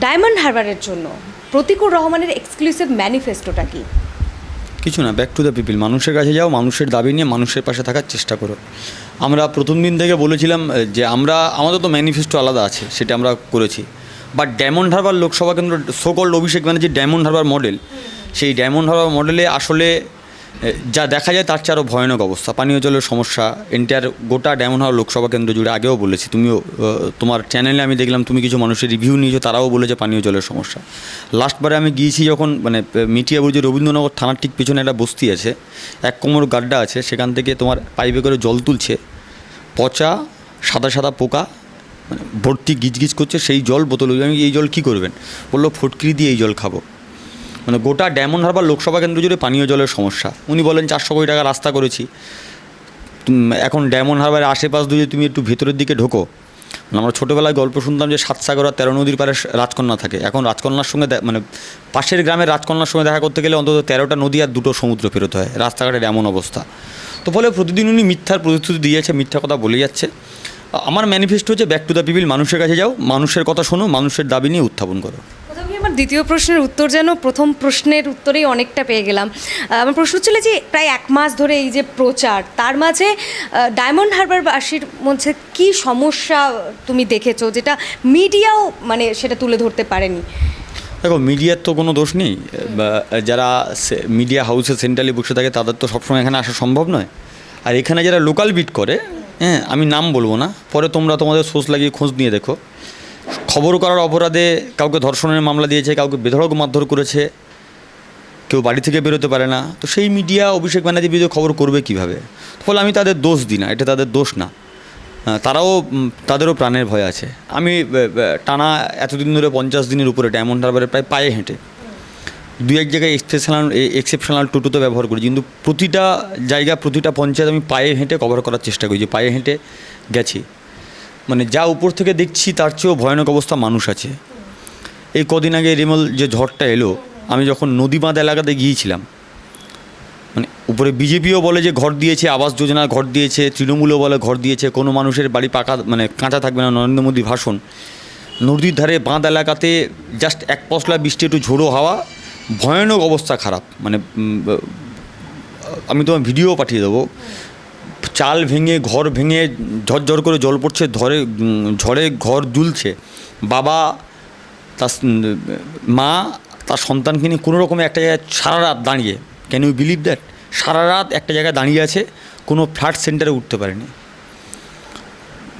Diamond হারবারের জন্য। প্রতিকুর রহমানের এক্সক্লুসিভ ম্যানিফেস্টোটা কি? কিছু না ব্যাক টু দ্য পিপিল মানুষের কাছে যাও, মানুষের দাবি নিয়ে মানুষের পাশে থাকার চেষ্টা করো। আমরা প্রথম দিন থেকে বলেছিলাম যে আমরা, আমাদের তো ম্যানিফেস্টো আলাদা আছে, সেটা আমরা করেছি। বাট ডায়মন্ড হারবার লোকসভা কেন্দ্র so called Abhishek Banerjee Diamond Harbour model সেই ডায়মন্ড হারবার মডেলে আসলে যা দেখা যায় তার চেয়ে আরও ভয়ানক অবস্থা। পানীয় জলের সমস্যা এনটিআর গোটা ডায়মন্ড হারবার লোকসভা কেন্দ্র জুড়ে আগেও বলেছি, তুমিও তোমার চ্যানেলে আমি দেখলাম তুমি কিছু মানুষের রিভিউ নিয়েছো, তারাও বলেছে পানীয় জলের সমস্যা। লাস্টবারে আমি গিয়েছি যখন মানে মিটিয়াবুর যে রবীন্দ্রনগর থানার ঠিক পিছনে একটা বস্তি আছে, এক কোমর গাড্ডা আছে, সেখান থেকে তোমার পাইপে করে জল তুলছে, পচা, সাদা সাদা পোকা মানে ভর্তি গিজগিজ করছে, সেই জল বোতল, আমি, এই জল কী করবেন? বলল ফটকিরি দিয়ে এই জল খাব। মানে গোটা ডায়মন্ড হারবার লোকসভা কেন্দ্র জুড়ে পানীয় জলের সমস্যা। উনি বলেন, চারশো কোটি টাকা রাস্তা করেছি। এখন ডায়মন্ড হারবারের আশেপাশ দিয়ে তুমি একটু ভেতরের দিকে ঢোকো। মানে আমরা ছোটোবেলায় গল্প শুনতাম যে সাতসাগর আর তেরো নদীর পারে রাজকন্যা থাকে। এখন রাজকন্যার সঙ্গে মানে পাশের গ্রামের রাজকন্যার সঙ্গে দেখা করতে গেলে অন্তত তেরোটা নদী আর দুটো সমুদ্র ফেরত হয়। রাস্তাঘাটের এমন অবস্থা। তো ফলে প্রতিদিন উনি মিথ্যার প্রতিশ্রুতি দিয়ে যাচ্ছে মিথ্যা কথা বলে যাচ্ছে। আমার ম্যানিফেস্টো হচ্ছে ব্যাক টু দ্য পিপিল মানুষের কাছে যাও, মানুষের কথা শোনো, মানুষের দাবি নিয়ে উত্থাপন করো। দ্বিতীয় প্রশ্নের উত্তর যেন প্রথম প্রশ্নের উত্তরেই অনেকটা পেয়ে গেলাম। আমার প্রশ্ন ছিল যে প্রায় এক মাস ধরে এই যে প্রচার তার মাঝে ডায়মন্ড হারবারবাসীর মধ্যে কি সমস্যা তুমি দেখেছ যেটা মিডিয়াও মানে সেটা তুলে ধরতে পারেনি? দেখো মিডিয়ার তো কোনো দোষ নেই। যারা মিডিয়া হাউসে সেন্ট্রালি বসে থাকে তাদের তো সবসময় এখানে আসা সম্ভব নয়। আর এখানে যারা লোকাল বিট করে হ্যাঁ আমি নাম বলব না। পরে তোমরা তোমাদের সোর্স লাগিয়ে খোঁজ নিয়ে দেখো। খবর করার অপরাধে কাউকে ধর্ষণের মামলা দিয়েছে, কাউকে বেধড়ক মারধর করেছে, কেউ বাড়ি থেকে বেরোতে পারে না। তো সেই মিডিয়া অভিষেক ব্যানার্জির বিরুদ্ধে খবর করবে কীভাবে? ফলে আমি তাদের দোষ দিই না, এটা তাদের দোষ না। তারাও তাদেরও প্রাণের ভয় আছে। আমি টানা এতদিন ধরে পঞ্চাশ দিনের উপরে ডায়মন্ড হারবারে প্রায় পায়ে হেঁটে দু এক জায়গায় স্পেশাল এক্সেপশনাল টোটোতে ব্যবহার করি। কিন্তু প্রতিটা জায়গা, প্রতিটা পঞ্চায়েত আমি পায়ে হেঁটে কভার করার চেষ্টা করি, যে পায়ে হেঁটে গেছি। মানে যা উপর থেকে দেখছি তার চেয়েও ভয়ানক অবস্থা মানুষ আছে। এই কদিন আগে রেমল যে ঝড়টা এলো, আমি যখন নদী বাঁধ এলাকাতে গিয়েছিলাম মানে উপরে বিজেপিও বলে যে ঘর দিয়েছে, আবাস যোজনা ঘর দিয়েছে, তৃণমূলও বলে ঘর দিয়েছে, কোনো মানুষের বাড়ি পাকা মানে কাঁচা থাকবে না, নরেন্দ্র মোদীর ভাষণ। নদীর ধারে বাঁধ এলাকাতে জাস্ট এক পশলা বৃষ্টি, একটু ঝোড়ো হাওয়া, ভয়ানক অবস্থা খারাপ। মানে আমি তোমার ভিডিও পাঠিয়ে দেবো। চাল ভেঙে, ঘর ভেঙে, ঝরঝর করে জল পড়ছে, ধরে ঝড়ে ঘর দুলছে। বাবা, তার মা, তার সন্তানকে নিয়ে কোনো রকমে একটা জায়গায় সারা রাত দাঁড়িয়ে ক্যান ইউ বিলিভ দ্যাট সারা রাত একটা জায়গায় দাঁড়িয়ে আছে, কোনো ফ্ল্যাট সেন্টারে উঠতে পারেনি।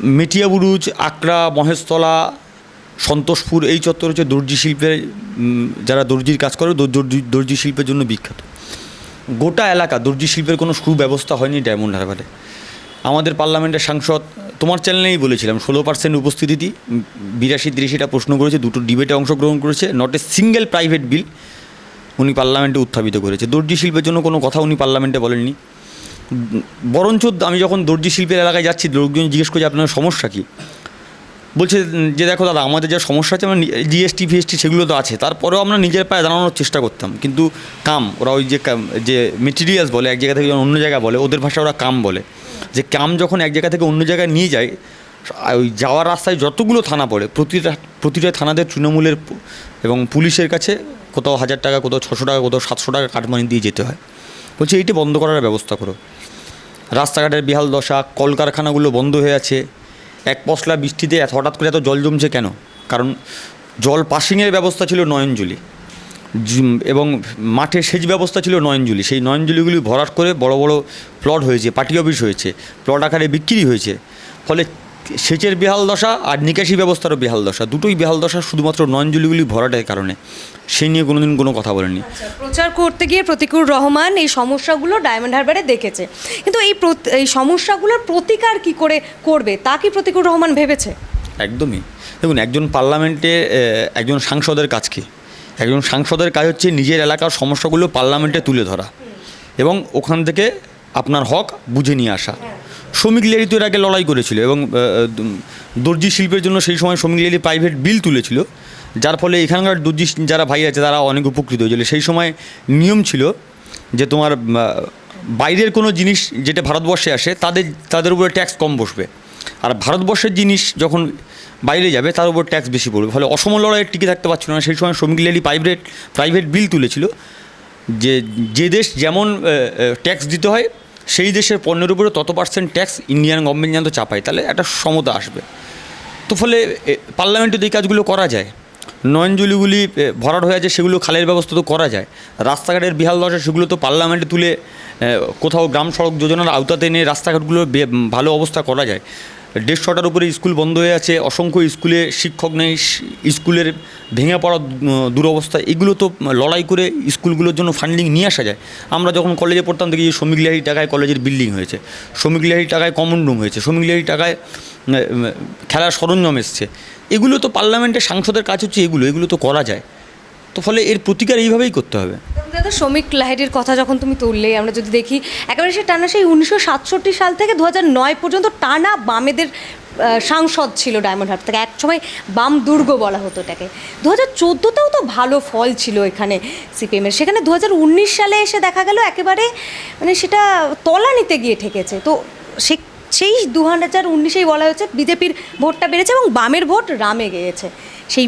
মেটিয়াবুরুজ আকরা মহেশতলা, সন্তোষপুর, এই চত্বর হচ্ছে দর্জি শিল্পের যারা দর্জির কাজ করে দর- দর্জি- দর্জি শিল্পের জন্য বিখ্যাত। গোটা এলাকা দর্জি শিল্পের কোনো সুব্যবস্থা হয়নি ডায়মন্ড হারবারে। আমাদের পার্লামেন্টের সাংসদ, তোমার চ্যানেলেই বলেছিলাম, ষোলো পার্সেন্ট উপস্থিতি বিরাশি তিরিশিটা প্রশ্ন করেছে, দুটো ডিবেটে অংশগ্রহণ করেছে not a single private bill উনি পার্লামেন্টে উত্থাপিত করেছে। দর্জি শিল্পের জন্য কোনো কথা উনি পার্লামেন্টে বলেননি। বরঞ্চ আমি যখন দর্জি শিল্পের এলাকায় যাচ্ছি, লোকজন জিজ্ঞেস করছে আপনার সমস্যা কী? বলছে যে দেখো দাদা, আমাদের যা সমস্যা আছে আমরা জিএসটি ফিএসটি সেগুলো তো আছে। তারপরেও আমরা নিজের পায়ে দাঁড়ানোর চেষ্টা করতাম। কিন্তু কাম, ওরা ওই যে যে মেটেরিয়ালস বলে, এক জায়গা থেকে অন্য জায়গায় বলে, ওদের ভাষায় ওরা কাম বলে। যে কাম যখন এক জায়গা থেকে অন্য জায়গায় নিয়ে যায় ওই যাওয়ার রাস্তায় যতগুলো থানা পড়ে, প্রতিটা প্রতিটা থানাদের তৃণমূলের এবং পুলিশের কাছে কোথাও হাজার টাকা, কোথাও ছশো টাকা, কোথাও সাতশো টাকা কাটমানি দিয়ে যেতে হয়। বলছে, এইটি বন্ধ করার ব্যবস্থা করো। রাস্তাঘাটের বিহাল দশা, কলকারখানাগুলো বন্ধ হয়ে আছে। এক পশলা বৃষ্টিতে এত হঠাৎ করে এত জল জমছে কেন? কারণ জল পাসিংয়ের ব্যবস্থা ছিল নয়নজুলি। এবং মাঠে সেচ ব্যবস্থা ছিল নয়নজুলি। সেই নয়নজুলিগুলি ভরাট করে বড় বড় প্লট হয়েছে, পার্টি অফিস হয়েছে। প্লট আকারে বিক্রি হয়েছে। ফলে সেচের বেহাল দশা আর নিকাশি ব্যবস্থারও বেহাল দশা। দুটোই বেহাল দশা শুধুমাত্র নয়নজুলিগুলি ভরাটের কারণে। সেই নিয়ে কোনোদিন কোনো কথা বলেনি প্রচার করতে গিয়ে প্রতিকুর রহমান এই সমস্যাগুলো ডায়মন্ড হারবারে দেখেছে। কিন্তু এই এই সমস্যাগুলোর প্রতিকার কি করে করবে তা কি প্রতিকুর রহমান ভেবেছে? একদমই। দেখুন একজন পার্লামেন্টে একজন সাংসদের কাজ কি? একজন সাংসদের কাজ হচ্ছে নিজের এলাকার সমস্যাগুলো পার্লামেন্টে তুলে ধরা। এবং ওখান থেকে আপনার হক বুঝে নিয়ে আসা। শ্রমিক লেডি তো এর আগে লড়াই করেছিল এবং দর্জি শিল্পের জন্য সেই সময় শ্রমিক লেডি প্রাইভেট বিল তুলেছিল, যার ফলে এখানকার দর্জি যারা ভাই আছে তারা অনেক উপকৃত হয়েছিল। সেই সময় নিয়ম ছিল যে তোমার বাইরের কোনো জিনিস যেটা ভারতবর্ষে আসে তাদের তাদের উপরে ট্যাক্স কম বসবে। আর ভারতবর্ষের জিনিস যখন বাইরে যাবে তার উপর ট্যাক্স বেশি পড়বে। ফলে অসম লড়াইয়ের টিকে থাকতে পারছিল না। সেই সময় শ্রমিক লেডি প্রাইভেট প্রাইভেট বিল তুলেছিল যে যে দেশ যেমন ট্যাক্স দিতে হয় সেই দেশের পণ্যের উপরে তত পার্সেন্ট ট্যাক্স ইন্ডিয়ান গভর্নমেন্ট যেন চাপায়, তাহলে একটা সমতা আসবে। তো ফলে পার্লামেন্টে এই কাজগুলো করা যায়, নয়নজুলিগুলি ভরাট হয়ে আছে, সেগুলো খালের ব্যবস্থা তো করা যায়। রাস্তাঘাটের বিহাল দশা, সেগুলো তো পার্লামেন্টে তুলে কোথাও গ্রাম সড়ক যোজনার আওতাতে এনে রাস্তাঘাটগুলো ভালো অবস্থা করা যায়। দেড়শোটার উপরে স্কুল বন্ধ হয়ে আছে, অসংখ্য স্কুলে শিক্ষক নেই, স্কুলের ভেঙে পড়া দুরবস্থা, এগুলো তো লড়াই করে স্কুলগুলোর জন্য ফান্ডিং নিয়ে আসা যায়। আমরা যখন কলেজে পড়তাম দেখি শ্রমিক লেহারি টাকায় কলেজের বিল্ডিং হয়েছে, শ্রমিক লেহারি টাকায় কমন রুম হয়েছে, শ্রমিক লেহারি টাকায় খেলার সরঞ্জাম এসছে। এগুলো তো পার্লামেন্টের সাংসদের কাজ হচ্ছে এগুলো এগুলো তো করা যায়। তো ফলে এর প্রতিকার এইভাবেই করতে হবে। দাদা, শ্রমিক লাহিড়ির কথা যখন তুমি তুললে আমরা যদি দেখি, একেবারে সে টানা সেই উনিশশো সাতষট্টি সাল থেকে দু নয় পর্যন্ত টানা বামেদের সাংসদ ছিল ডায়মন্ড হারবার থেকে। এক সময় বাম দুর্গ বলা হতো এটাকে। দু হাজার চোদ্দোতেও তো ভালো ফল ছিল এখানে সিপিএমের। সেখানে দু হাজার উনিশ সালে এসে দেখা গেল একেবারে মানে সেটা তলানিতে গিয়ে ঠেকেছে। তো সে, সেই দু হাজার উনিশেই বলা হয়েছে, বিজেপির ভোটটা বেড়েছে এবং বামের ভোট রামে গিয়েছে। সেই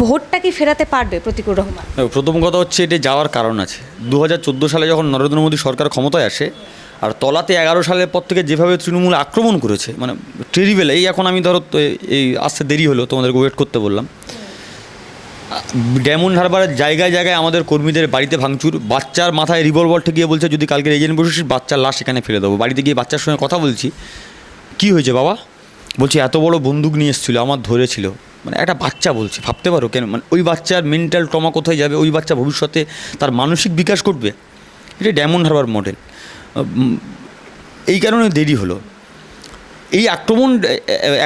ভোটটা কি ফেরাতে পারবে প্রতিকুর রহমান? প্রথম কথা হচ্ছে এটা যাওয়ার কারণ আছে। দু হাজার চোদ্দ সালে যখন নরেন্দ্র মোদী সরকার ক্ষমতায় আসে, আর তলাতে এগারো সালের পর থেকে যেভাবে তৃণমূল আক্রমণ করেছে মানে টেরিবেল এই এখন আমি ধরো এই আসতে দেরি হলো তোমাদেরকে ওয়েট করতে বললাম। ডায়মন্ড হারবারের জায়গায় জায়গায় আমাদের কর্মীদের বাড়িতে ভাঙচুর, বাচ্চার মাথায় রিভলভার ঠেকিয়ে বলছে, যদি কালকে এজেন্ট বসিস বাচ্চার লাশ এখানে ফেলে দেবো। বাড়িতে গিয়ে বাচ্চার সঙ্গে কথা বলছি, কি হয়েছে বাবা? বলছি, এত বড় বন্দুক নিয়ে এসেছিল, আমার ধরেছিল। মানে একটা বাচ্চা বলছে, ভাবতে পারো কেন? মানে ওই বাচ্চার মেন্টাল ট্রমা কোথায় যাবে? ওই বাচ্চা ভবিষ্যতে তার মানসিক বিকাশ করবে এটা ডায়মন্ড হারবার মডেল এই কারণে দেরি হলো। এই আক্রমণ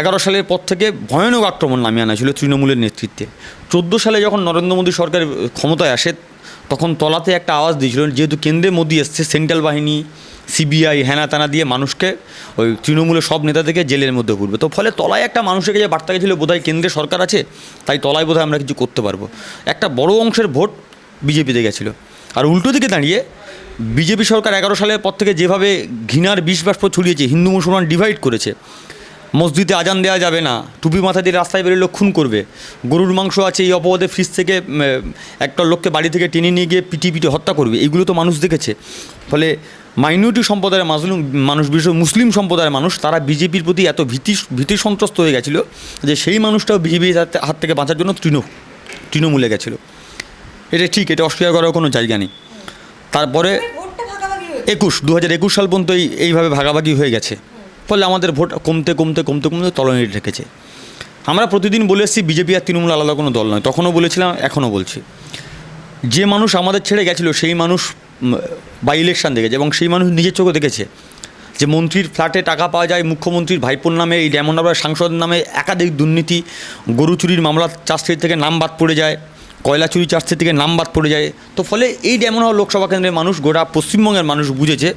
এগারো সালের পর থেকে ভয়ানক আক্রমণ নামিয়ে আনা ছিল তৃণমূলের নেতৃত্বে। চোদ্দ সালে যখন নরেন্দ্র মোদী সরকার ক্ষমতায় আসে, তখন তলাতে একটা আওয়াজ দিয়েছিল যেহেতু কেন্দ্রে মোদী এসছে, সেন্ট্রাল বাহিনী সিবিআই হ্যানা তানা দিয়ে মানুষকে ওই তৃণমূলের সব নেতা থেকে জেলের মধ্যে ঘুরবে। তো ফলে তলায় একটা মানুষের কাছে বার্তা গেছিল, বোধহয় কেন্দ্রে সরকার আছে, তাই তলায় বোধহয় আমরা কিছু করতে পারব। একটা বড় অংশের ভোট বিজেপিতে গেছিল। আর উল্টো দিকে দাঁড়িয়ে বিজেপি সরকার এগারো সালের পর থেকে যেভাবে ঘৃণার বিষ বাষ্প ছড়িয়েছে, হিন্দু মুসলমান ডিভাইড করেছে মসজিদে আজান দেওয়া যাবে না। টুপি মাথা দিয়ে রাস্তায় বেরোলে খুন করবে। গরুর মাংস আছে এই অপবাদে ফ্রিজ থেকে একটা লোককে বাড়ি থেকে টেনে নিয়ে গিয়ে পিটি পিটি হত্যা করবে। এগুলো তো মানুষ দেখেছে। ফলে মাইনরিটি সম্প্রদায়ের মাজলুম মানুষ বিশেষ মুসলিম সম্প্রদায়ের মানুষ তারা বিজেপির প্রতি এত ভীতি ভীতি সন্ত্রস্ত হয়ে গেছিল যে সেই মানুষটাও বিজেপির হাত থেকে বাঁচার জন্য তৃণ তৃণমূলে গেছিল। এটা ঠিক এটা অস্বীকার করার কোনো জায়গা নেই। তারপরে একুশ দু হাজার একুশ সাল পর্যন্ত এইভাবে ভাগাভাগি হয়ে গেছে। ফলে আমাদের ভোট কমতে কমতে কমতে কমতে তলনি রেখেছে। আমরা প্রতিদিন বলে এসেছি, বিজেপি আর তৃণমূল আলাদা কোনো দল নয়। তখনও বলেছিলাম, এখনও বলছি। যে মানুষ আমাদের ছেড়ে গেছিল, সেই মানুষ বাই ইলেকশন দেখেছে এবং সেই মানুষ নিজের চোখে দেখেছে যে মন্ত্রীর ফ্ল্যাটে টাকা পাওয়া যায়, মুখ্যমন্ত্রীর ভাইপোর নামে, এই ডায়মন্ড হারবার সাংসদ নামে একাধিক দুর্নীতি, গরু চুরির মামলা চার্জশিট থেকে নাম বাদ পড়ে যায়, কয়লা চুরি চার্জশিট থেকে নাম বাদ পড়ে যায়। তো ফলে এই ডায়মন্ড হারবার লোকসভা কেন্দ্রের মানুষ, গোটা পশ্চিমবঙ্গের মানুষ বুঝেছে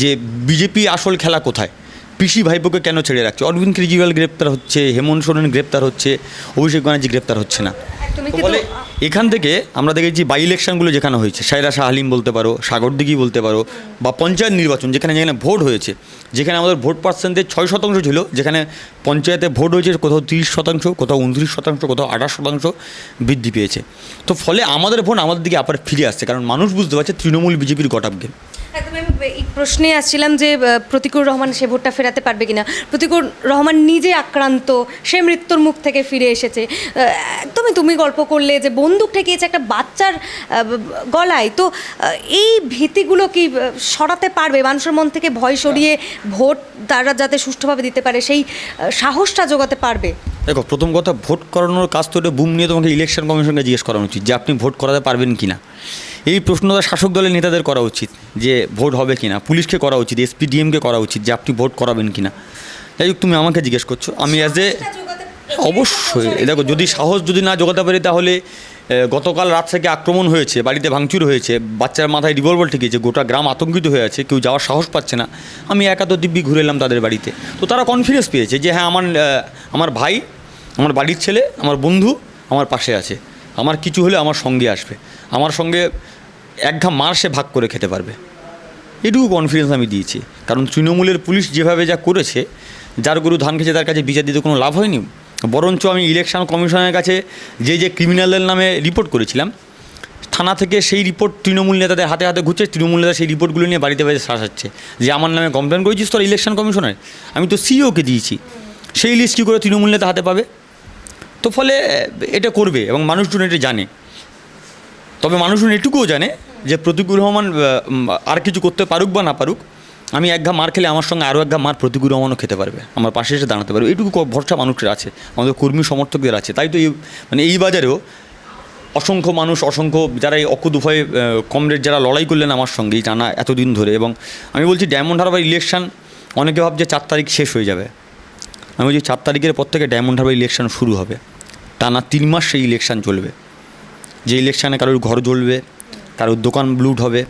যে বিজেপি আসল খেলা কোথায়? পিসি ভাইপোকে কেন ছেড়ে রাখছে? অরবিন্দ কেজরিওয়াল গ্রেপ্তার হচ্ছে হেমন্ত সোরেন গ্রেপ্তার হচ্ছে অভিষেক ব্যানার্জি গ্রেপ্তার হচ্ছে না। বলে এখান থেকে আমরা দেখেছি বাই ইলেকশনগুলো যেখানে হয়েছে সাইরা শাহ হালিম বলতে পারো সাগরদিঘি বলতে পারো বা পঞ্চায়েত নির্বাচন যেখানে যেখানে ভোট হয়েছে যেখানে আমাদের ভোট পার্সেন্টেজ ছয় শতাংশ ছিল যেখানে পঞ্চায়েতে ভোট হয়েছে কোথাও তিরিশ শতাংশ কোথাও উনত্রিশ শতাংশ কোথাও আঠাশ শতাংশ বৃদ্ধি পেয়েছে। তো ফলে আমাদের ভোট আমাদের দিকে আবার ফিরে আসছে কারণ মানুষ বুঝতে পারছে তৃণমূল বিজেপির গটাপ গেম আমি এই প্রশ্নে আসছিলাম যে প্রতিকুর রহমান সে ভোটটা ফেরাতে পারবে কিনা। প্রতিকুর রহমান নিজে আক্রান্ত, সে মৃত্যুর মুখ থেকে ফিরে এসেছে। একদমই তুমি গল্প করলে যে, বন্দুক ঠেকিয়েছে একটা বাচ্চার গলায়। তো এই ভীতিগুলো কি সরাতে পারবে? মানুষের মন থেকে ভয় সরিয়ে ভোট তারা যাতে সুষ্ঠুভাবে দিতে পারে, সেই সাহসটা জোগাতে পারবে? দেখো, প্রথম কথা, ভোট করানোর কাজ তো বুম নিয়ে তোমাকে ইলেকশন কমিশনকে জিজ্ঞেস করা উচিত যে, আপনি ভোট করাতে পারবেন কি না এই প্রশ্নটা শাসক দলের নেতাদের করা উচিত যে ভোট হবে কি না? পুলিশকে করা উচিত এসপি ডিএমকে করা উচিত যে আপনি ভোট করাবেন কি না? যাই হোক তুমি আমাকে জিজ্ঞেস করছ। আমি অ্যাজ এ অবশ্যই। দেখো যদি সাহস যদি না জোগাতে পারি তাহলে গতকাল রাত থেকে আক্রমণ হয়েছে বাড়িতে ভাঙচুর হয়েছে বাচ্চার মাথায় রিভলভার ঠেকিয়েছে গোটা গ্রাম আতঙ্কিত হয়ে আছে কেউ যাওয়ার সাহস পাচ্ছে না। আমি একা তো দিব্যি ঘুরে এলাম তাদের বাড়িতে। তো তারা কনফিডেন্স পেয়েছে যে হ্যাঁ আমার আমার ভাই আমার বাড়ির ছেলে আমার বন্ধু আমার পাশে আছে। আমার কিছু হলে আমার সঙ্গে আসবে। আমার সঙ্গে এক ঘা মার সে ভাগ করে খেতে পারবে। এটুকু কনফিডেন্স আমি দিয়েছি। কারণ তৃণমূলের পুলিশ যেভাবে যা করেছে, যার গরু ধান খেয়েছে, তার কাছে বিচার দিতে কোনো লাভ হয়নি। বরঞ্চ আমি ইলেকশন কমিশনের কাছে যে যে ক্রিমিনালদের নামে রিপোর্ট করেছিলাম, থানা থেকে সেই রিপোর্ট তৃণমূল নেতাদের হাতে হাতে ঘুরছে, তৃণমূল নেতা সেই রিপোর্টগুলো নিয়ে বাড়িতে বাড়িতে শাসাচ্ছে যে আমার নামে কমপ্লেন করেছিস তোর ইলেকশন কমিশনের? আমি তো সিইওকে দিয়েছি। সেই লিস্ট কী করে তৃণমূল নেতা হাতে পাবে? তো ফলে এটা করবে এবং মানুষজন এটা জানে। তবে মানুষজন এটুকুও জানে যে প্রতিকুর রহমান আর কিছু করতে পারুক বা না পারুক, আমি এক ঘা মার খেলে আমার সঙ্গে আরও এক ঘা মার প্রতিকুর রহমানও খেতে পারবে, আমার পাশে এসে দাঁড়াতে পারবে। এইটুকু ভরসা মানুষের আছে, আমাদের কর্মী সমর্থকদের আছে। তাই তো এই মানে এই বাজারেও অসংখ্য মানুষ, অসংখ্য যারা এই অকুত উভয় কমরেড যারা লড়াই করলেন আমার সঙ্গে জানা এতদিন ধরে। এবং আমি বলছি, ডায়মন্ড হারবার ইলেকশন অনেকে ভাবছে চার তারিখ শেষ হয়ে যাবে। আমি বলছি, চার তারিখের পর থেকে ডায়মন্ড হারবার ইলেকশন শুরু হবে। টানা তিন মাস সেই ইলেকশন চলবে। যে ইলেকশানে কারোর ঘর জ্বলবে কারোর দোকান ব্লুট হবে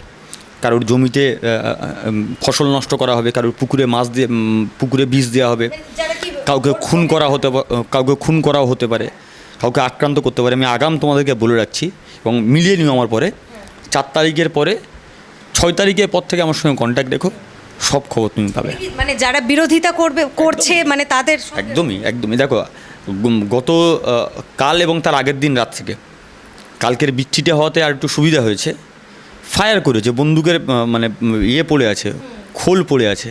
কারোর জমিতে ফসল নষ্ট করা হবে কারোর পুকুরে মাছ দিয়ে পুকুরে বীজ দেওয়া হবে। কাউকে খুন করা হতে কাউকে খুন করাও হতে পারে কাউকে আক্রান্ত করতে পারে। আমি আগাম তোমাদেরকে বলে রাখছি এবং মিলিয়ে নিও আমার পরে চার তারিখের পরে ছয় তারিখের পর থেকে আমার সঙ্গে কন্ট্যাক্ট রেখো সব খবর তুমি পাবে। মানে যারা বিরোধিতা করবে করছে মানে তাদের একদমই একদমই। দেখো গত কাল এবং তার আগের দিন রাত থেকে কালকের বৃষ্টিটা হওয়াতে আর একটু সুবিধা হয়েছে। ফায়ার করেছে, বন্দুকের মানে ইয়ে পড়ে আছে, খোল পড়ে আছে,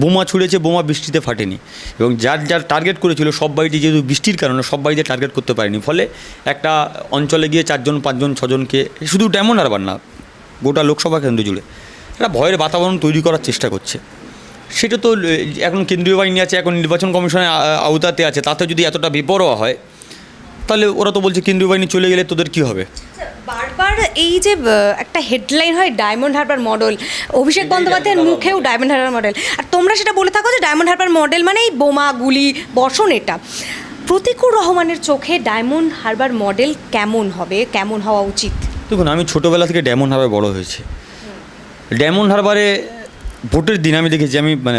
বোমা ছুঁড়েছে, বোমা বৃষ্টিতে ফাটেনি। এবং যার যার টার্গেট করেছিল, সব বাড়িতে যেহেতু বৃষ্টির কারণে সব বাড়িতে টার্গেট করতে পারেনি। ফলে একটা অঞ্চলে গিয়ে চারজন, পাঁচজন, ছজনকে, শুধু তেমন আর না, গোটা লোকসভা কেন্দ্র জুড়ে একটা ভয়ের বাতাবরণ তৈরি করার চেষ্টা করছে। সেটা তো এখন কেন্দ্রীয় বাহিনী আছে, এখন নির্বাচন কমিশনের আওতাতে আছে, তাতে যদি এতটা বেপরোয়া হয় তাহলে ওরা তো বলছে কেন্দ্রীয় বাহিনী চলে গেলে তোদের কী হবে? বারবার এই যে একটা হেডলাইন হয় ডায়মন্ড হারবার মডেল অভিষেক বন্দ্যোপাধ্যায়ের মুখেও ডায়মন্ড হারবার মডেল আর তোমরা সেটা বলে থাকো যে ডায়মন্ড হারবার মডেল মানে এই বোমা গুলি বর্ষণ এটা। প্রতিকুর রহমানের চোখে ডায়মন্ড হারবার মডেল কেমন হবে? কেমন হওয়া উচিত? দেখুন আমি ছোটোবেলা থেকে ডায়মন্ড হারবার বড় হয়েছে। ডেমন হারবারে ভোটের দিন আমি দেখেছি আমি মানে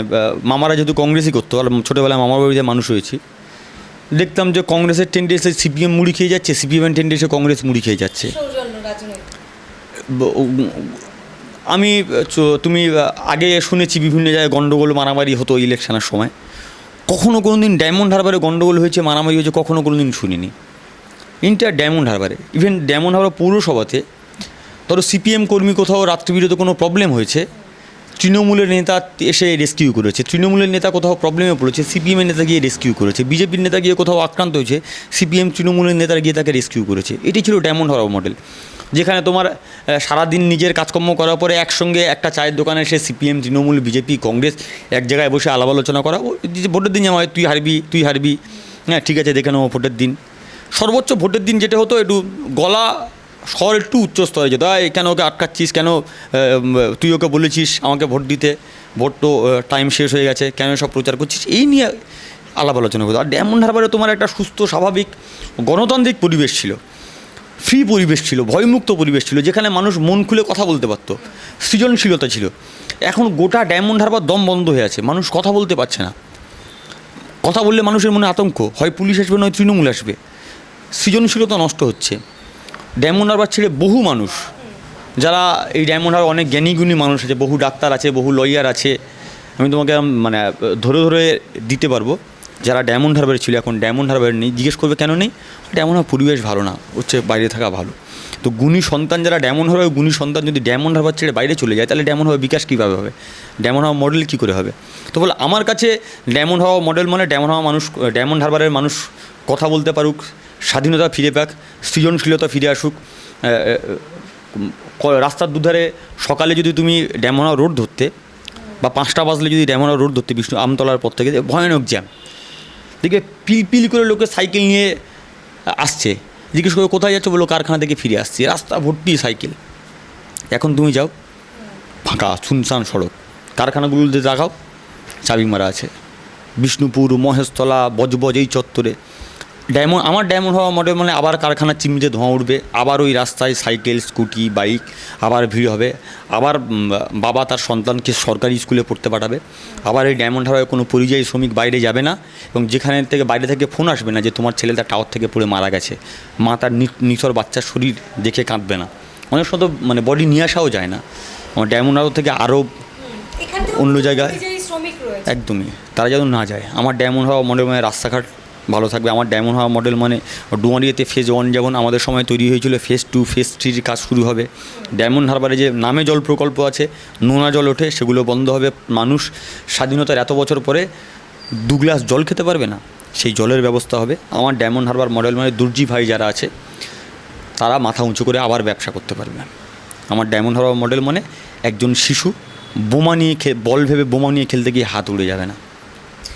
মামারা যেহেতু কংগ্রেসই করতো আর ছোটোবেলায় মামার বাড়িতে মানুষ হয়েছি। দেখতাম যে কংগ্রেসের টেন্ডে এসে সিপিএম মুড়ি খেয়ে যাচ্ছে সিপিএমের টেন্ডে এসে কংগ্রেস মুড়ি খেয়ে যাচ্ছে। আমি তুমি আগে শুনেছি বিভিন্ন জায়গায় গণ্ডগোল মারামারি হতো ইলেকশনের সময়। কখনো কোনো দিন ডায়মন্ড হারবারে গণ্ডগোল হয়েছে মারামারি হয়েছে কখনো কোনো দিন শুনিনি। ইন্টার ডায়মন্ড হারবারে ইভেন ডায়মন্ড হারবার পৌরসভাতে ধরো সিপিএম কর্মী কোথাও রাত্রিবিরতে কোনো প্রবলেম হয়েছে তৃণমূলের নেতা এসে রেস্কিউ করেছে। তৃণমূলের নেতা কোথাও প্রবলেমে পড়েছে সিপিএমের নেতা গিয়ে রেস্কিউ করেছে। বিজেপির নেতা গিয়ে কোথাও আক্রান্ত হয়েছে সিপিএম তৃণমূলের নেতারা গিয়ে তাকে রেস্কিউ করেছে। এটি ছিল ডায়মন্ড হারবার মডেল যেখানে তোমার সারাদিন নিজের কাজকর্ম করার পরে একসঙ্গে একটা চায়ের দোকানে এসে সিপিএম তৃণমূল বিজেপি কংগ্রেস এক জায়গায় বসে আলাপ আলোচনা করা। ভোটের দিন যেমন হয়, তুই হারবি তুই হারবি হ্যাঁ ঠিক আছে, দেখে নেব ভোটের দিন। সর্বোচ্চ ভোটের দিন যেটা হতো, একটু গলা স্বর একটু উচ্চ স্তরে যেত। "এই, কেন ওকে আটকাচ্ছিস? কেন তুই ওকে বলেছিস আমাকে ভোট দিতে? ভোট তো টাইম শেষ হয়ে গেছে। কেন সব প্রচার করছিস? এই নিয়ে আলাপ আলোচনা করতো। আর ডায়মন্ড হারবারে তোমার একটা সুস্থ স্বাভাবিক গণতান্ত্রিক পরিবেশ ছিল। ফ্রি পরিবেশ ছিল ভয়মুক্ত পরিবেশ ছিল যেখানে মানুষ মন খুলে কথা বলতে পারতো। সৃজনশীলতা ছিল। এখন গোটা ডায়মন্ড হারবার দম বন্ধ হয়ে আছে। মানুষ কথা বলতে পারছে না। কথা বললে মানুষের মনে আতঙ্ক। হয় পুলিশ আসবে নয় তৃণমূল আসবে। সৃজনশীলতা নষ্ট হচ্ছে। ডায়মন্ড হারবার ছেড়ে বহু মানুষ, যারা এই ডায়মন্ড হারবার অনেক জ্ঞানীগুণী মানুষ আছে, বহু ডাক্তার আছে, বহু লয়ার আছে, আমি তোমাকে মানে ধরে ধরে দিতে পারব, যারা ডায়মন্ড হারবারে ছিল, এখন ডায়মন্ড হারবার নেই। জিজ্ঞেস করবে, কেন নেই? ডায়মন্ড হারবার পরিবেশ ভালো না, হচ্ছে বাইরে থাকা ভালো। তো গুণী সন্তান, যারা ডায়মন্ড হারবার, গুণী সন্তান যদি ডায়মন্ড হারবার ছেড়ে বাইরে চলে যায়, তাহলে ডায়মন্ড হারবার বিকাশ কীভাবে হবে? ডায়মন্ড হারবার মডেল কী করে হবে? তো বলে, আমার কাছে ডায়মন্ড হাওয়া মডেল মানে ডায়মন্ড হাওয়া মানুষ, ডায়মন্ড হারবারের মানুষ কথা বলতে পারুক স্বাধীনতা ফিরে পাক, সৃজনশীলতা ফিরে আসুক রাস্তার দুধারে সকালে যদি তুমি ড্যামোনা রোড ধরতে বা পাঁচটা বাজলে যদি ড্যামোনা রোড ধরতে বিষ্ণু আমতলার পর থেকে, ভয়ানক জ্যাম। দেখবে পিল পিল করে লোকে সাইকেল নিয়ে আসছে। জিজ্ঞেস করে কোথায় যাচ্ছে? বলো কারখানা থেকে ফিরে আসছি। রাস্তা ভর্তি সাইকেল। এখন তুমি যাও, ফাঁকা, শুনশান সড়ক। কারখানাগুলোতে দেখাও, চাবি মারা আছে। বিষ্ণুপুর, মহেশতলা, বজবজ এই চত্বরে। ডায়মন্ড আমার ডায়মন্ড হওয়া মডেল মানে আবার কারখানার চিমনিতে ধোঁয়া উঠবে আবার ওই রাস্তায় সাইকেল স্কুটি বাইক আবার ভিড় হবে আবার বাবা তার সন্তানকে সরকারি স্কুলে পড়তে পাঠাবে আবার এই ডায়মন্ড হারবারে কোনো পরিযায়ী শ্রমিক বাইরে যাবে না এবং যেখানে থেকে বাইরে থেকে ফোন আসবে না যে তোমার ছেলে তার টাওয়ার থেকে পড়ে মারা গেছে মা তার নি- নিথর বাচ্চার শরীর দেখে কাঁদবে না। অনেক সময় তো মানে বডি নিয়ে আসাও যায় না। আমার ডায়মন্ড হারবার থেকে আরও অন্য জায়গায় একদমই তারা যেন না যায়। আমার ডায়মন্ড হাওয়া মডেল মানে রাস্তাঘাট ভালো থাকবে। আমার ডায়মন্ড হাওয়া মডেল মানে ডুয়ারিয়াতে ফেজ ওয়ান যেমন আমাদের সময় তৈরি হয়েছিল ফেজ টু ফেজ থ্রির কাজ শুরু হবে। ডায়মন্ড হারবারে যে নামে জল প্রকল্প আছে, নোনা জল ওঠে, সেগুলো বন্ধ হবে। মানুষ স্বাধীনতার এত বছর পরে দু গ্লাস জল খেতে পারবে না, সেই জলের ব্যবস্থা হবে। আমার ডায়মন্ড হারবার মডেল মানে দুর্জি ভাই যারা আছে, তারা মাথা উঁচু করে আবার ব্যবসা করতে পারবে আমার ডায়মন্ড হারবার মডেল মানে একজন শিশু, বোমা নিয়ে খে বল ভেবে বোমা নিয়ে খেলতে গিয়ে হাত উড়ে যাবে না।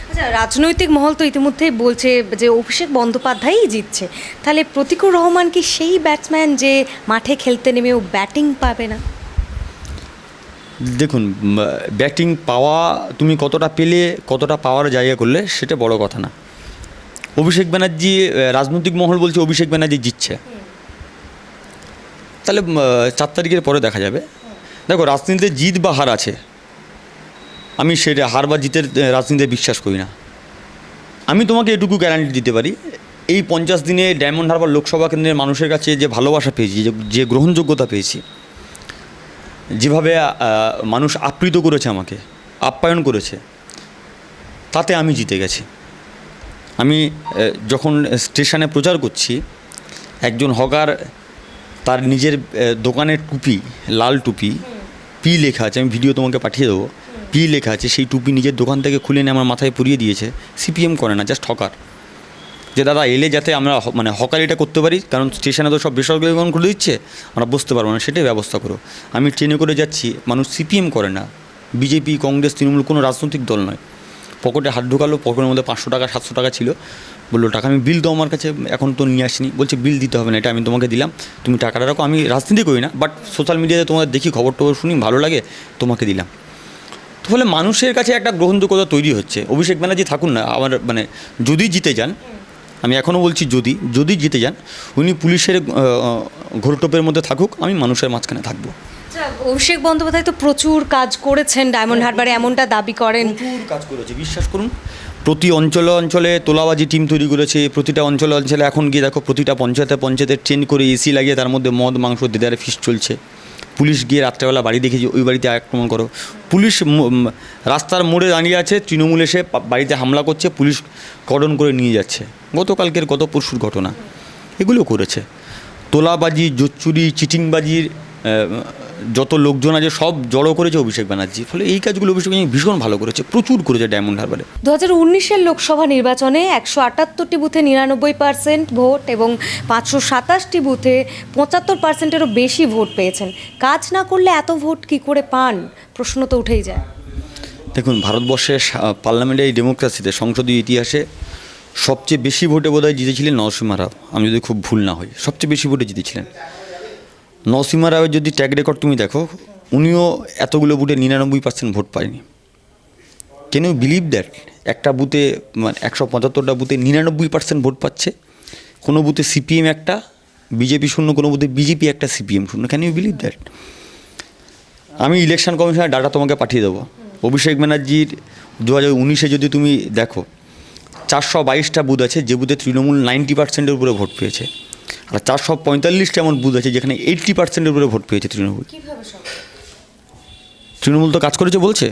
আচ্ছা রাজনৈতিক মহল তো ইতিমধ্যেই বলছে যে অভিষেক বন্দ্যোপাধ্যায়ই জিতছে। তাহলে প্রতিকুর রহমান কি সেই ব্যাটসম্যান যে মাঠে খেলতে নেমেও ব্যাটিং পাবে না? দেখুন ব্যাটিং পাওয়া, তুমি কতটা পেলে, কতটা পাওয়ার জায়গা করলে, সেটা বড় কথা না। অভিষেক ব্যানার্জি রাজনৈতিক মহল বলছে অভিষেক ব্যানার্জি জিতছে। তাহলে চার তারিখের পরে দেখা যাবে। দেখো, রাজনীতিতে জিত বা হার আছে। আমি সেটা হার বা জিতের রাজনীতিতে বিশ্বাস করি না। আমি তোমাকে এটুকু গ্যারান্টি দিতে পারি এই পঞ্চাশ দিনে ডায়মন্ড হারবার লোকসভা কেন্দ্রের মানুষের কাছে যে ভালোবাসা পেয়েছি যে যে গ্রহণযোগ্যতা পেয়েছি যেভাবে মানুষ আপ্লুত করেছে আমাকে আপ্যায়ন করেছে তাতে আমি জিতে গেছি। আমি যখন স্টেশনে প্রচার করছি একজন হকার তার নিজের দোকানের টুপি লাল টুপি পি লেখা আছে আমি ভিডিও তোমাকে পাঠিয়ে দেবো। পি লেখা আছে, সেই টুপি নিজের দোকান থেকে খুলে নিয়ে আমার মাথায় পরিয়ে দিয়েছে। সিপিএম করে না জাস্ট হকার। যে দাদা, এলে যাতে আমরা মানে হকারিটা করতে পারি, কারণ স্টেশনে তো সব বেসরকারিকরণ করে দিচ্ছে, আমরা বসতে পারব না, সেটাই ব্যবস্থা করো। আমি ট্রেনে করে যাচ্ছি, মানুষ সিপিএম করে না। বিজেপি, কংগ্রেস, তৃণমূল কোনো রাজনৈতিক দল নয়। পকেটে হাত ঢোকালো, পকেটের মধ্যে পাঁচশো টাকা, সাতশো টাকা ছিল। বলল, টাকা আমি বিল দাও আমার কাছে, এখন তো নিয়ে আসিনি। বলছে বিল দিতে হবে না, এটা আমি তোমাকে দিলাম। তুমি টাকাটা রাখো, আমি রাজনীতি করি না বাট সোশ্যাল মিডিয়াতে তোমাদের দেখি খবর টবর শুনি, ভালো লাগে, তোমাকে দিলাম। ফলে মানুষের কাছে একটা গ্রহণযোগ্যতা তৈরি হচ্ছে। অভিষেক ব্যানার্জি থাকুন না আমার মানে যদি জিতে যান আমি এখনও বলছি যদি যদি জিতে যান উনি পুলিশের ঘোরটোপের মধ্যে থাকুক আমি মানুষের মাঝখানে থাকব। আচ্ছা, অভিষেক বন্দ্যোপাধ্যায় তো প্রচুর কাজ করেছেন ডায়মন্ড হারবারে এমনটা দাবি করেন। প্রচুর কাজ করেছে বিশ্বাস করুন। প্রতি অঞ্চল অঞ্চলে তোলাবাজি টিম তৈরি করেছে প্রতিটা অঞ্চল অঞ্চলে এখন গিয়ে দেখো প্রতিটা পঞ্চায়েতে পঞ্চায়েতে ট্রেন করে এসি লাগিয়ে তার মধ্যে মদ মাংস দেদারে ফিস চলছে। পুলিশ গিয়ে রাত্রেবেলা বাড়ি দেখে ওই বাড়িতে আক্রমণ করো। পুলিশ রাস্তার মোড়ে দাঁড়িয়ে আছে, তৃণমূল এসে বাড়িতে হামলা করছে, পুলিশ কর্ডন করে নিয়ে যাচ্ছে। গতকালকের গত পরশুর ঘটনা। এগুলো করেছে। তোলাবাজি, জোচ্চুরি, চিটিংবাজির যত লোকজন আছে সব জড়ো করেছে অভিষেক ব্যানার্জি। ফলে এই কাজগুলো অভিষেক ব্যানার্জি ভীষণ ভালো করেছে প্রচুর করেছে ডায়মন্ড হারবারে। দু হাজার উনিশের লোকসভা নির্বাচনে একশো আটাত্তরটি বুথে নিরানব্বই পার্সেন্ট ভোট এবং পাঁচশো সাতাশটি বুথে পঁচাত্তর পার্সেন্টেরও বেশি ভোট পেয়েছেন। কাজ না করলে এত ভোট কি করে পান? প্রশ্ন তো উঠেই যায়। দেখুন ভারতবর্ষের পার্লামেন্টে এই ডেমোক্রেসিতে সংসদীয় ইতিহাসে সবচেয়ে বেশি ভোটে বোধহয় জিতেছিলেন নরসিমা রাও। আমি যদি খুব ভুল না হই সবচেয়ে বেশি ভোটে জিতেছিলেন। নরসিমা রাওয়ের যদি ট্যাগ রেকর্ড তুমি দেখো, উনিও এতগুলো বুথে নিরানব্বই পার্সেন্ট ভোট পায়নি। কেন বিলিভ দ্যাট একটা বুথে মানে একশো পঁচাত্তরটা বুথে নিরানব্বই পার্সেন্ট ভোট পাচ্ছে। কোনো বুথে সিপিএম একটা বিজেপি শূন্য, কোনো বুথে বিজেপি একটা সিপিএম শূন্য। ক্যান ইউ বিলিভ দ্যাট আমি ইলেকশন কমিশনের ডাটা তোমাকে পাঠিয়ে দেবো। অভিষেক ব্যানার্জির দু হাজার উনিশে যদি তুমি দেখো, চারশো বাইশটা বুথ আছে যে বুথে তৃণমূল নাইনটি পার্সেন্টের উপরে ভোট পেয়েছে। আর চারশো পঁয়তাল্লিশটা এমন বুথ আছে যেখানে এইট্টি পার্সেন্টের উপরে ভোট পেয়েছে তৃণমূল। তৃণমূল তো কাজ করেছে বলছে।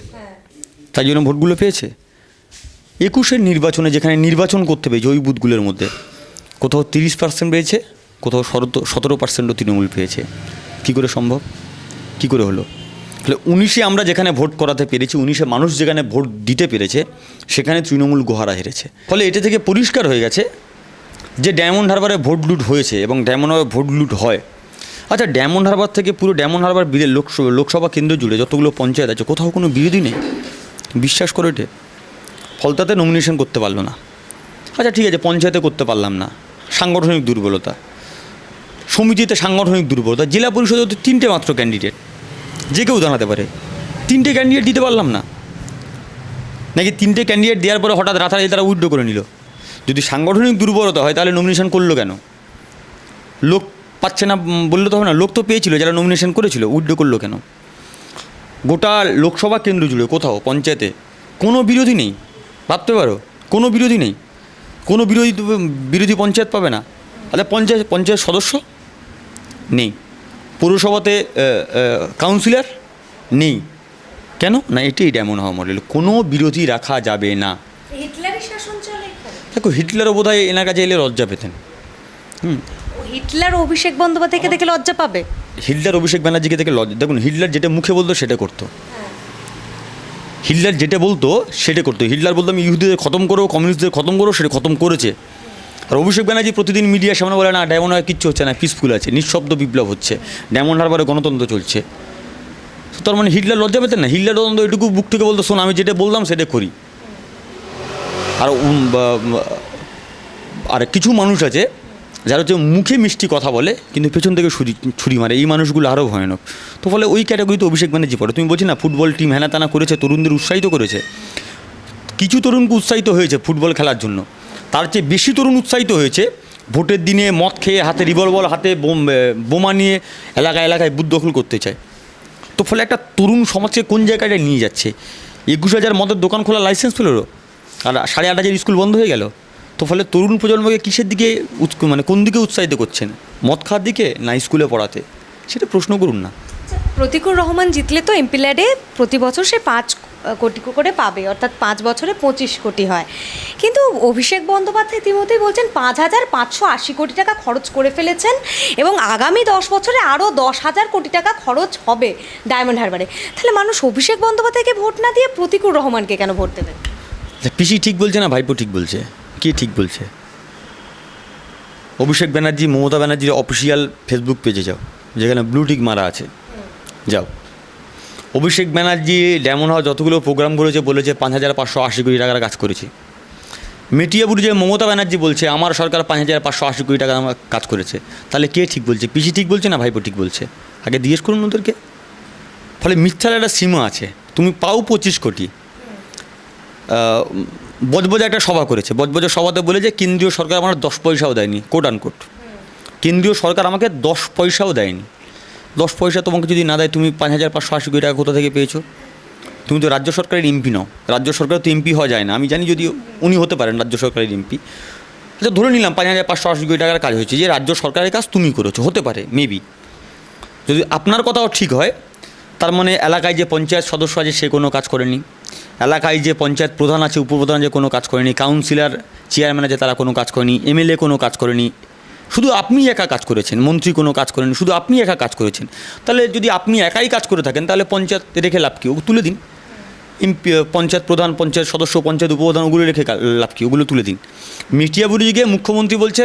তাই জন্য ভোটগুলো পেয়েছে। একুশের নির্বাচনে যেখানে নির্বাচন করতে পেয়েছে ওই বুথগুলোর মধ্যে কোথাও তিরিশ পার্সেন্ট পেয়েছে কোথাও সতেরো সতেরো পার্সেন্টও তৃণমূল পেয়েছে। কী করে সম্ভব? কী করে হলো? তাহলে উনিশে আমরা যেখানে ভোট করাতে পেরেছি উনিশে মানুষ যেখানে ভোট দিতে পেরেছে সেখানে তৃণমূল গোহারা হেরেছে। ফলে এটা থেকে পরিষ্কার হয়ে গেছে যে ডায়মন্ড হারবারে ভোট লুট হয়েছে এবং ডায়মন্ড হারবার ভোট লুট হয়। আচ্ছা ডায়মন্ড হারবার থেকে পুরো ডায়মন্ড হারবার বিরে লোকসভা লোকসভা কেন্দ্র জুড়ে যতগুলো পঞ্চায়েত আছে, কোথাও কোনো বিরোধী নেই। বিশ্বাস করে এটে। ফলতাতে নমিনেশন করতে পারল না। আচ্ছা ঠিক আছে, পঞ্চায়েতে করতে পারলাম না। সাংগঠনিক দুর্বলতা। সমিতিতে সাংগঠনিক দুর্বলতা। জেলা পরিষদে তো তিনটে মাত্র ক্যান্ডিডেট যে কেউ দাঁড়াতে পারে। তিনটে ক্যান্ডিডেট দিতে পারলাম না। নাকি তিনটে ক্যান্ডিডেট দেওয়ার পরে হঠাৎ রাতারাতি তারা উইড্রো করে নিল? যদি সাংগঠনিক দুর্বলতা হয়, তাহলে নমিনেশন করল কেন? লোক পাচ্ছে না বললে তো হবে না। লোক তো পেয়েছিল, যারা নমিনেশন করেছিল, উইথড্র করল কেন? গোটা লোকসভা কেন্দ্র জুড়ে, কোথাও, পঞ্চায়েতে, কোনো বিরোধী নেই। ভাবতে পারো, কোনো বিরোধী নেই। কোনো বিরোধী বিরোধী পঞ্চায়েত পাবে না। আচ্ছা পঞ্চায়েত পঞ্চায়েত সদস্য? নেই। পৌরসভাতে কাউন্সিলর নেই। কেন? না, এটাই ডেমন হওয়া মডেল কোনো বিরোধী রাখা যাবে না হিটলারই শাসন চলে এখানে। দেখো হিটলারও বোধ হয় এনার কাছে এলে লজ্জা পেতেন। ও হিটলার অভিষেক বন্দ্যোপাধ্যায়কে দেখে লজ্জা পাবে? হিটলার অভিষেক ব্যানার্জিকে থেকে লজ্জা দেখুন হিটলার যেটা মুখে বলতো সেটা করতো। হিটলার যেটা বলতো সেটা করতো। হিটলার বলতো আমি ইহুদিদের খতম করো কমিউনিস্টদের খতম করো সেটা খতম করেছে। আর অভিষেক ব্যানার্জি প্রতিদিন মিডিয়ার সামনে বলে না ডায়মন্ড হারবার কিচ্ছু হচ্ছে না পিসফুল আছে নিঃশব্দ বিপ্লব হচ্ছে। ডায়মন্ড হারবারে গণতন্ত্র চলছে। তার মানে হিটলার লজ্জা পেতেন না। হিটলার তদন্ত এটুকু বুক থেকে বলতো শোন আমি যেটা বললাম সেটা করি। আর আর কিছু মানুষ আছে যারা হচ্ছে মুখে মিষ্টি কথা বলে, কিন্তু পেছন থেকে ছুরি ছুরি মারে। এই মানুষগুলো আরও ভয়ানক। তো ফলে ওই ক্যাটাগরিতে অভিষেক ব্যানার্জি পড়ে। তুমি বলছি না ফুটবল টিম হেনা তানা করেছে, তরুণদের উৎসাহিত করেছে। কিছু তরুণকে উৎসাহিত হয়েছে ফুটবল খেলার জন্য। তার চেয়ে বেশি তরুণ উৎসাহিত হয়েছে ভোটের দিনে মদ খেয়ে, হাতে রিভলভার হাতে বোম- বোমা নিয়ে এলাকা এলাকায় বুথ দখল করতে চায়। তো ফলে একটা তরুণ সমাজকে কোন জায়গাটায় নিয়ে যাচ্ছে? একুশ হাজার মদের দোকান খোলা লাইসেন্স পেল আর সাড়ে আট হাজার স্কুল বন্ধ হয়ে গেল। তো ফলে তরুণ প্রজন্মকে কিসের দিকে মানে কোন দিকে উৎসাহিত করছেন? মদ খাওয়ার দিকে না স্কুলে পড়াতে? সেটা প্রশ্ন করুন না। প্রতিকুর রহমান জিতলে তো এমপি ল্যাডে প্রতি বছর সে পাঁচ কোটি করে পাবে অর্থাৎ পাঁচ বছরে পঁচিশ কোটি হয়। কিন্তু অভিষেক বন্দ্যোপাধ্যায় ইতিমধ্যেই বলছেন পাঁচ হাজার পাঁচশো আশি কোটি টাকা খরচ করে ফেলেছেন এবং আগামী দশ বছরে আরও দশ হাজার কোটি টাকা খরচ হবে ডায়মন্ড হারবারে। তাহলে মানুষ অভিষেক বন্দ্যোপাধ্যায়কে ভোট না দিয়ে প্রতিকুর রহমানকে কেন ভোট দেবে আচ্ছা, পিসি ঠিক বলছে না ভাইপো ঠিক বলছে? কি ঠিক বলছে? অভিষেক ব্যানার্জি, মমতা ব্যানার্জির অফিসিয়াল ফেসবুক পেজে যাও, যেখানে ব্লু টিক মারা আছে। যাও। অভিষেক ব্যানার্জি ডেমন হওয়া যতগুলো প্রোগ্রাম করেছে, বলেছে পাঁচ হাজার পাঁচশো আশি কোটি টাকার কাজ করেছে। মেটিয়াপুর যে মমতা ব্যানার্জি বলছে, আমার সরকার পাঁচ হাজার পাঁচশো আশি কোটি টাকা আমার কাজ করেছে। তাহলে কে ঠিক বলছে? পিসি ঠিক বলছে না ভাইপো ঠিক বলছে? আগে জিজ্ঞেস করুন ওদেরকে। ফলে মিথ্যার একটা সীমা আছে। তুমি পাও পঁচিশ কোটি। বজবজে একটা সভা করেছে। বজবজের সভাতে বলে যে, কেন্দ্রীয় সরকার আমার দশ পয়সাও দেয়নি কোট আনকোট কেন্দ্রীয় সরকার আমাকে দশ পয়সাও দেয়নি। দশ পয়সা তোমাকে যদি না দেয়, তুমি পাঁচ হাজার পাঁচশো আশি কোটি টাকা কোথা থেকে পেয়েছ? তুমি তো রাজ্য সরকারের এমপি নও। রাজ্য সরকার তো এমপি হওয়া যায় না। আমি জানি যদি উনি হতে পারেন রাজ্য সরকারের এমপি। আচ্ছা ধরে নিলাম পাঁচ হাজার পাঁচশো আশি কোটি টাকার কাজ হয়েছে। যে রাজ্য সরকারের কাজ তুমি করেছ, হতে পারে মেবি যদি আপনার কথাও ঠিক হয়, তার মানে এলাকায় যে পঞ্চায়েত সদস্য আছে, সে কোনো কাজ করেনি। এলাকায় যে পঞ্চায়েত প্রধান আছে, উপপ্রধান যে কোনো কাজ করেনি কাউন্সিলর চেয়ারম্যান আছে, তারা কোনো কাজ করেনি এমএলএ কোনো কাজ করেনি। শুধু আপনি একা কাজ করেছেন, মন্ত্রী কোনো কাজ করেনি, শুধু আপনি একা কাজ করেছেন। তাহলে যদি আপনি একাই কাজ করে থাকেন, তাহলে পঞ্চায়েত রেখে লাভ কি? তুলে দিন। এমপি পঞ্চায়েত প্রধান, পঞ্চায়েত সদস্য, পঞ্চায়েত উপপ্রধান, ওগুলো রেখে লাভ কি? ওগুলো তুলে দিন। মিটিয়াবুরি গিয়ে মুখ্যমন্ত্রী বলছে,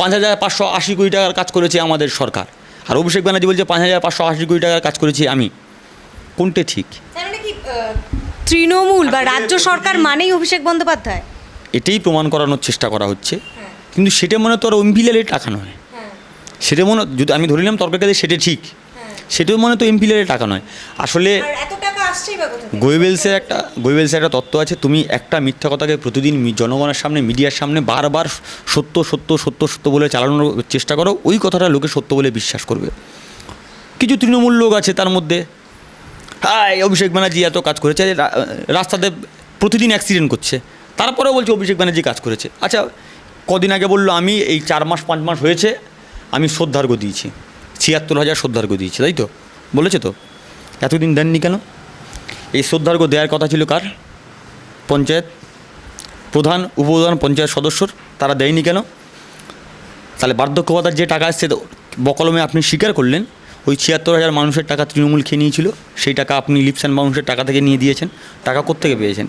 পাঁচ হাজার পাঁচশো আশি কোটি টাকার কাজ করেছে আমাদের সরকার। আর অভিষেক ব্যানার্জি বলছে, পাঁচ হাজার পাঁচশো আশি কোটি টাকার কাজ করেছি আমি। কোনটা ঠিক? তৃণমূল বা রাজ্য সরকার মানেই অভিষেক বন্দ্যোপাধ্যায়। এটাই প্রমাণ করানোর চেষ্টা করা হচ্ছে। কিন্তু সেটা মনে তো আর এমপিলের টাকা নয় সেটা মনে যদি আমি ধরে নিলাম তর্কের কাছে সেটা ঠিক। সেটাও মনে তো এমপিলের টাকা নয় আসলে গোয়েবেলসের একটা গোয়েবেলসের একটা তত্ত্ব আছে তুমি একটা মিথ্যা কথাকে প্রতিদিন জনগণের সামনে মিডিয়ার সামনে বারবার সত্য সত্য সত্য সত্য বলে চালানোর চেষ্টা করো। ওই কথাটা লোকে সত্য বলে বিশ্বাস করবে। কিছু তৃণমূল লোক আছে তার মধ্যে। হ্যাঁ অভিষেক ব্যানার্জি এত কাজ করেছে রাস্তাতে প্রতিদিন অ্যাক্সিডেন্ট করছে। তারপরেও বলছে অভিষেক ব্যানার্জি কাজ করেছে। আচ্ছা কদিন আগে বলল আমি, এই চার মাস, পাঁচ মাস হয়েছে, আমি শ্রদ্ধার্ঘ দিয়েছি। ছিয়াত্তর হাজার শ্রদ্ধার্ঘ দিয়েছি, তাই তো? বলেছে তো? এতদিন দেননি কেন? এই শ্রদ্ধার্ঘ দেওয়ার কথা ছিল কার? পঞ্চায়েত প্রধান, উপপ্রধান, পঞ্চায়েত সদস্যর, তারা দেয়নি কেন? তাহলে বার্ধক্য ভাতার যে টাকা আসছে বকলমে আপনি স্বীকার করলেন ওই ছিয়াত্তর হাজার মানুষের টাকা তৃণমূল খেয়ে নিয়েছিল, সেই টাকা আপনি লিপস অ্যান্ড টাকা থেকে নিয়ে দিয়েছেন, টাকা কোত্থেকে পেয়েছেন?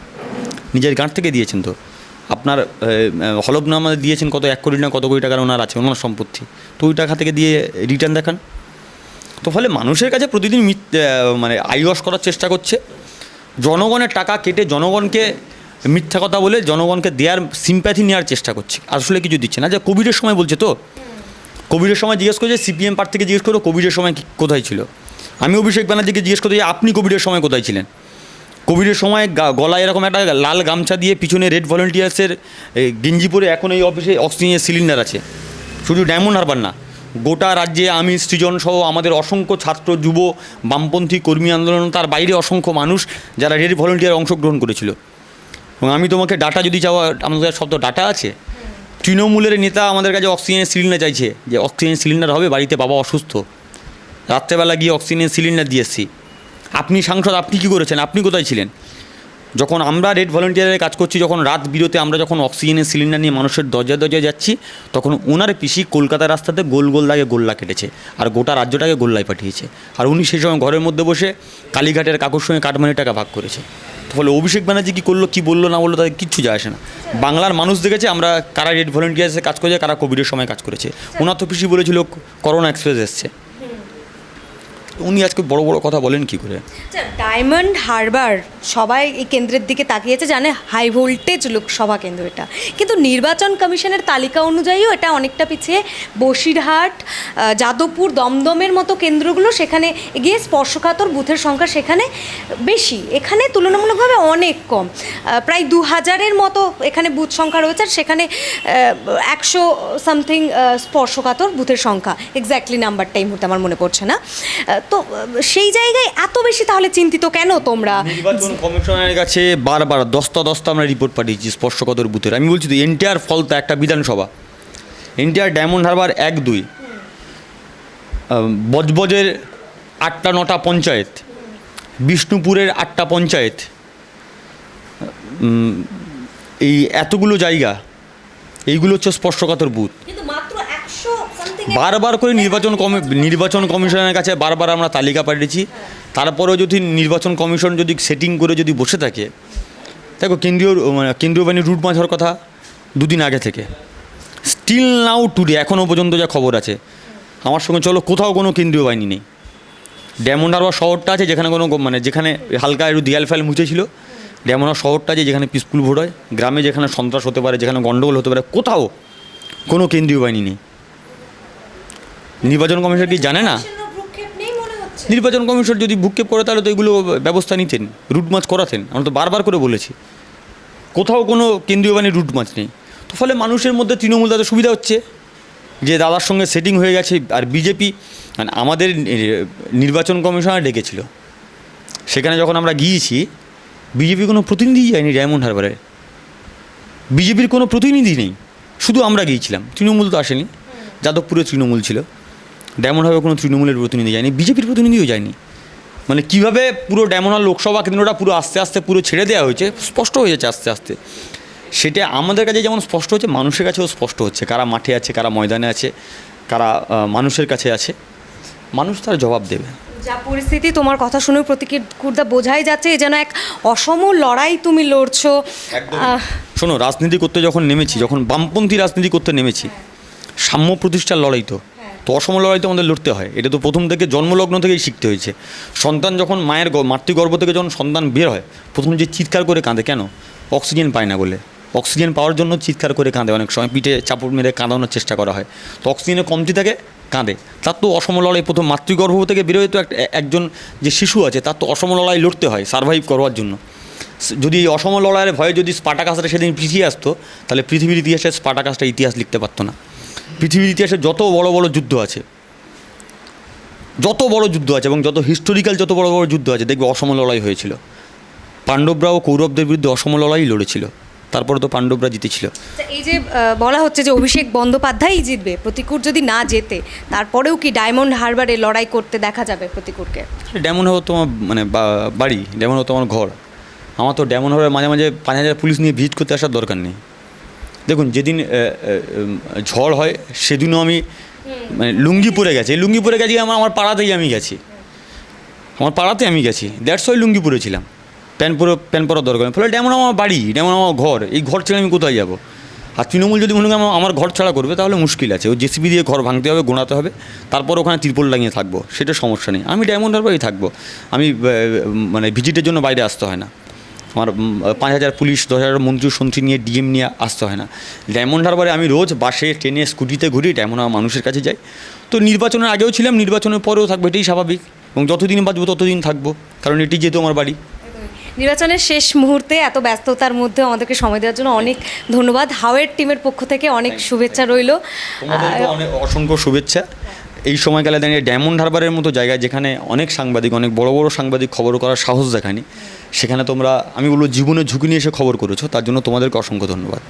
নিজের গাঁট থেকে দিয়েছেন তো? আপনার হলফনামা দিয়েছেন কত এক কোটি না কত কোটি টাকার ওনার আছে, ওনার সম্পত্তি। তো ওই টাকা থেকে দিয়ে রিটার্ন দেখান। তো ফলে মানুষের কাছে প্রতিদিন মানে আইওয়াস করার চেষ্টা করছে। জনগণের টাকা কেটে জনগণকে মিথ্যা কথা বলে জনগণকে দেওয়ার সিম্প্যাথি নেওয়ার চেষ্টা করছে। আসলে কিছু দিচ্ছে না। যে কোভিডের সময় বলছে তো কোভিডের সময় জিজ্ঞেস করেছে, সিপিএম পার্ট থেকে জিজ্ঞেস করো কোভিডের সময় কোথায় ছিল? আমি অভিষেক ব্যানার্জিকে জিজ্ঞেস করতে আপনি কোভিডের সময় কোথায় ছিলেন? কোভিডের সময় গলায় এরকম একটা লাল গামছা দিয়ে পিছনে রেড ভলেন্টিয়ার্সের গেঞ্জি পরে এখন এই অফিসে অক্সিজেনের সিলিন্ডার আছে। শুধু ডায়মন্ড হারবার না, গোটা রাজ্যে আমি সৃজন সহ আমাদের অসংখ্য ছাত্র, যুব, বামপন্থী কর্মী আন্দোলন, তার বাইরে অসংখ্য মানুষ যারা রেড ভলেন্টিয়ার অংশগ্রহণ করেছিল। এবং আমি তোমাকে ডাটা যদি চাওয়া আমাদের সব তো ডাটা আছে। তৃণমূলের নেতা আমাদের কাছে অক্সিজেনের সিলিন্ডার চাইছে যে অক্সিজেন সিলিন্ডার হবে, বাড়িতে বাবা অসুস্থ। রাত্রেবেলা গিয়ে অক্সিজেন সিলিন্ডার দিয়ে এসছি। আপনি সাংসদ, আপনি কী করেছেন? আপনি কোথায় ছিলেন? যখন আমরা রেড ভলেন্টিয়ারের কাজ করছি, যখন রাত বিরতে আমরা যখন অক্সিজেনের সিলিন্ডার নিয়ে মানুষের দরজায় দরজায় যাচ্ছি, তখন ওনার পিসি কলকাতা রাস্তাতে গোল গোল দাগে গোল্লা কেটেছে আর গোটা রাজ্যটাকে গোল্লায় পাঠিয়েছে। আর উনি সেই সময় ঘরের মধ্যে বসে কালীঘাটের কাকুর সঙ্গে কাটমানি টাকা ভাগ করেছে। ফলে অভিষেক ব্যানার্জি কী করল, কী বলল, না বলল, তাদের কিচ্ছু যায় আসে না। বাংলার মানুষ দেখেছে, আমরা কারা রেড ভলেন্টিয়ার্সে কাজ করেছে, কারা কোভিডের সময় কাজ করেছে। ওনার তো পিসি বলেছিল, করোনা এক্সপ্রেস এসছে। উনি আজকে বড় বড় কথা বলেন কি করে? ডায়মন্ড হারবার সবাই এই কেন্দ্রের দিকে তাকিয়েছে, জানে হাই ভোল্টেজ লোকসভা কেন্দ্র এটা। কিন্তু নির্বাচন কমিশনের তালিকা অনুযায়ীও এটা অনেকটা পিছিয়ে। বসিরহাট যাদবপুর, দমদমের মতো কেন্দ্রগুলো সেখানে গিয়ে স্পর্শকাতর বুথের সংখ্যা সেখানে বেশি। এখানে তুলনামূলকভাবে অনেক কম। প্রায় দু হাজারের মতো এখানে বুথ সংখ্যা রয়েছে আর সেখানে একশো সামথিং স্পর্শকাতর বুথের সংখ্যা। এক্স্যাক্টলি নাম্বারটা এই মুহূর্তে আমার মনে পড়ছে না। তো সেই জায়গায় এত বেশি তাহলে চিন্তিত কেন তোমরা? নির্বাচন কমিশনের কাছে বারবার দস্তা দস্তা আমরা রিপোর্ট পাঠিয়েছি স্পর্শকতর বুথের। আমি বলছি তো, এনটিআর ফলতা একটা বিধানসভা। এনটিআর ডায়মন্ড হারবার এক, দুই। বজবজের আটটা, নটা পঞ্চায়েত। বিষ্ণুপুরের আটটা পঞ্চায়েত। এই এতগুলো জায়গা, এইগুলো হচ্ছে স্পর্শকাতর বুথ কিন্তু মাত্র একশো সামথিং বারবার করে নির্বাচন কমি নির্বাচন কমিশনের কাছে বারবার আমরা তালিকা পাঠিয়েছি। তারপরেও যদি নির্বাচন কমিশন যদি সেটিং করে যদি বসে থাকে, দেখো কেন্দ্রীয় মানে কেন্দ্রীয় বাহিনীর রুট হওয়ার কথা দুদিন আগে থেকে। স্টিল নাও টুডে এখনও পর্যন্ত যা খবর আছে, আমার সঙ্গে চলো, কোথাও কোনো কেন্দ্রীয় বাহিনী নেই। ডেমন হারবার শহরটা আছে যেখানে কোনো মানে যেখানে হালকা একটু দিয়াল ফেল মুছেছিল ডেমন হারবার শহরটা আছে যেখানে পিসফুল ভোট হয়। গ্রামে যেখানে সন্ত্রাস হতে পারে, যেখানে গণ্ডগোল হতে পারে, কোথাও কোনো কেন্দ্রীয় বাহিনী নেই। নির্বাচন কমিশন কি জানে না? নির্বাচন কমিশন যদি ভূক্ষেপ করে তাহলে তো এগুলো ব্যবস্থা নিতেন রুট মাছ করাতেন আমরা তো বারবার করে বলেছি। কোথাও কোনো কেন্দ্রীয় বাহিনীর রুট মাছ নেই। তো ফলে মানুষের মধ্যে তৃণমূল তাদের সুবিধা হচ্ছে যে দাদার সঙ্গে সেটিং হয়ে গেছে আর বিজেপি মানে আমাদের নির্বাচন কমিশনার ডেকেছিল। সেখানে যখন আমরা গিয়েছি বিজেপি কোনো প্রতিনিধি যায়নি ডায়মন্ড হারবারে। বিজেপির কোনো প্রতিনিধি নেই। শুধু আমরা গিয়েছিলাম তৃণমূল তো আসেনি। যাদবপুরে তৃণমূল ছিল। হারবার কোনো তৃণমূলের প্রতিনিধি যায়নি বিজেপির প্রতিনিধিও যায়নি। মানে কীভাবে পুরো ডায়মন্ড লোকসভা কেন্দ্রটা পুরো আস্তে আস্তে পুরো ছেড়ে দেওয়া হয়েছে স্পষ্ট হয়ে যাচ্ছে আস্তে আস্তে। সেটা আমাদের কাছে যেমন স্পষ্ট হচ্ছে মানুষের কাছেও স্পষ্ট হচ্ছে কারা মাঠে আছে কারা ময়দানে আছে কারা মানুষের কাছে আছে। মানুষ তার জবাব দেবে। যা পরিস্থিতি তোমার কথা শুনে প্রতিকুর্দা বোঝাই যাচ্ছে এ যেন এক অসম লড়াই তুমি লড়ছো। শোনো রাজনীতি করতে যখন নেমেছি যখন বামপন্থী রাজনীতি করতে নেমেছি সাম্য প্রতিষ্ঠার লড়াই তো। তো অসম লড়াই তো আমাদের লড়তে হয়। এটা তো প্রথম থেকে জন্মলগ্ন থেকেই শিখতে হয়েছে। সন্তান যখন মায়ের মাতৃগর্ভ থেকে যখন সন্তান বের হয়, প্রথম যে চিৎকার করে কাঁদে, কেন? অক্সিজেন পায় না বলে। অক্সিজেন পাওয়ার জন্য চিৎকার করে কাঁদে। অনেক সময় পিঠে চাপড় মেরে কাঁদানোর চেষ্টা করা হয়। তো অক্সিজেনের কমতি থাকে, কাঁদে। তার তো অসম লড়াই প্রথম মাতৃগর্ভ থেকে বেরোয় তো এক- একজন যে শিশু আছে, তার তো অসম লড়াই লড়তে হয় সার্ভাইভ করবার জন্য। যদি অসম লড়াইয়ের ভয়ে যদি স্পাটাকাসটা সেদিন পিছিয়ে আসতো, তাহলে পৃথিবীর ইতিহাসে স্পাটাকাসটা ইতিহাস লিখতে পারতো না। পৃথিবীর ইতিহাসে যত বড় বড় যুদ্ধ আছে যত বড় যুদ্ধ আছে এবং যত হিস্টোরিক্যাল যত বড় বড় যুদ্ধ আছে দেখবে অসম লড়াই হয়েছিল। পাণ্ডবরাও কৌরবদের বিরুদ্ধে অসম লড়াই লড়েছিল। তারপরে তো পাণ্ডবরা জিতেছিল। এই যে বলা হচ্ছে যে অভিষেক বন্দ্যোপাধ্যায়ই জিতবে প্রতিকুর যদি না জেতে তারপরেও কি ডায়মন্ড হারবারে লড়াই করতে দেখা যাবে প্রতিকুরকে? ডেমন হব তোমার মানে বাড়ি ডেমন হব তোমার ঘর। আমার তো ডেমন হবে মাঝে মাঝে পাঁচ হাজার পুলিশ নিয়ে ভিজিট করতে আসার দরকার নেই। দেখুন, যেদিন ঝড় হয়, সেদিনও আমি মানে লুঙ্গি পরে গেছি। লুঙ্গি পরে গেছি, আমার আমার পাড়াতেই আমি গেছি। আমার পাড়াতে আমি গেছি। দ্যাটস ওই লুঙ্গি পরেছিলাম প্যান্ট পরে প্যান্ট পরার দরকার ফলে ডেমন আমার বাড়ি ডেমন আমার ঘর। এই ঘর ছেড়ে আমি কোথায় যাব? আর তৃণমূল যদি মনে আমার- আমার ঘর ছাড়া করবে, তাহলে মুশকিল আছে। ওই জেসিবি দিয়ে ঘর ভাঙতে হবে, গোনাতে হবে। তারপর ওখানে তিরপল লাগিয়ে থাকব। সেটা সমস্যা নেই। আমি ডায়মন্ড হারবারেই থাকব। আমি মানে ভিজিটের জন্য বাইরে আসতে হয় না। আমার পাঁচ হাজার পুলিশ দশ হাজার মন্ত্রী সন্ত্রী নিয়ে ডিএম নিয়ে আসতে হয় না। ডায়মন্ড হারবারে আমি রোজ বাসে ট্রেনে স্কুটিতে ঘুরি ডায়মন্ড হারবার মানুষের কাছে যাই। তো নির্বাচনের আগেও ছিলাম নির্বাচনের পরেও থাকব এটাই স্বাভাবিক। এবং যতদিন বাঁচবো ততদিন থাকব কারণ এটি যেহেতু আমার বাড়ি। নির্বাচনের শেষ মুহূর্তে এত ব্যস্ততার মধ্যে আমাদেরকে সময় দেওয়ার জন্য অনেক ধন্যবাদ। হাওয়ের টিমের পক্ষ থেকে অনেক শুভেচ্ছা রইল। অনেক অসংখ্য শুভেচ্ছা। এই সময়কালে দাঁড়িয়ে ডায়মন্ড হারবারের মতো জায়গায় যেখানে অনেক সাংবাদিক, অনেক বড় বড় সাংবাদিক খবর করার সাহস দেখানি সেখানে তোমরা, আমি বলব জীবনের ঝুঁকি নিয়ে এসে খবর করেছ, তার জন্য তোমাদেরকে অসংখ্য ধন্যবাদ।